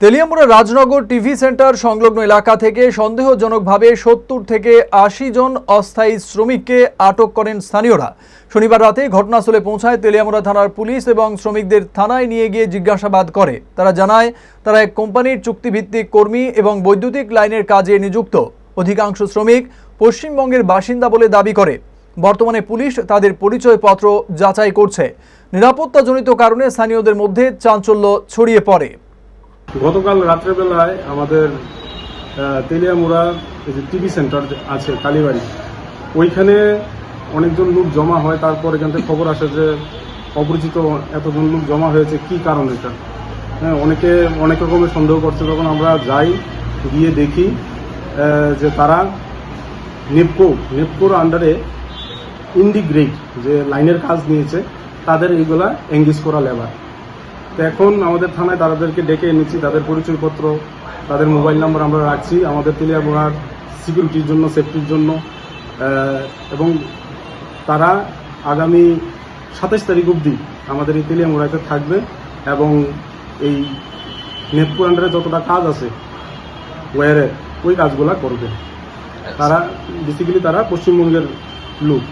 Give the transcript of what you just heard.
Teliamura Rajnagar TV centre সংলগ্ন এলাকা থেকে সন্দেহজনকভাবে সত্তর থেকে আশি জন অস্থায়ী শ্রমিককে আটক করেন স্থানীয়রা। শনিবার রাতে ঘটনাস্থলে পৌঁছায় তেলিয়ামুড়া থানার পুলিশ এবং শ্রমিকদের থানায় নিয়ে গিয়ে জিজ্ঞাসাবাদ করে। তারা জানায়, তারা এক কোম্পানির চুক্তিভিত্তিক কর্মী এবং বৈদ্যুতিক লাইনের কাজে নিযুক্ত। অধিকাংশ শ্রমিক পশ্চিমবঙ্গের বাসিন্দা বলে দাবি করে। বর্তমানে পুলিশ তাদের পরিচয়পত্র যাচাই করছে। নিরাপত্তাজনিত কারণে স্থানীয়দের মধ্যে চাঞ্চল্য ছড়িয়ে পড়ে। গতকাল রাত্রেবেলায় আমাদের তেলিয়ামুড়া যে টিভি সেন্টার আছে, কালীবাড়ি, ওইখানে অনেকজন লোক জমা হয়। তারপর এখান থেকে খবর আসে যে অপরিচিত এতজন লোক জমা হয়েছে। কি কারণ এটা? হ্যাঁ অনেকে অনেক রকমের সন্দেহ করছে। তখন আমরা যাই, গিয়ে দেখি যে তারা নেপকো, নেপকোর আন্ডারে ইন্ডিগ্রেট যে লাইনের কাজ নিয়েছে, তাদের এইগুলা এঙ্গেজ করা লেবার এখন আমাদের থানায় তাদেরকে ডেকে এনেছি, তাদের পরিচয়পত্র, তাদের মোবাইল নাম্বার আমরা রাখছি, আমাদের তেলিয়ামোড়ার সিকিউরিটির জন্য, সেফটির জন্য এবং তারা আগামী সাতাশ তারিখ অবধি আমাদের এই তেলিয়ামোড়াতে থাকবে এবং এই নেটপুর আন্ডারে যতটা কাজ আছে ওয়ারে ওই কাজগুলা করবে। তারা বেসিক্যালি তারা পশ্চিমবঙ্গের লোক।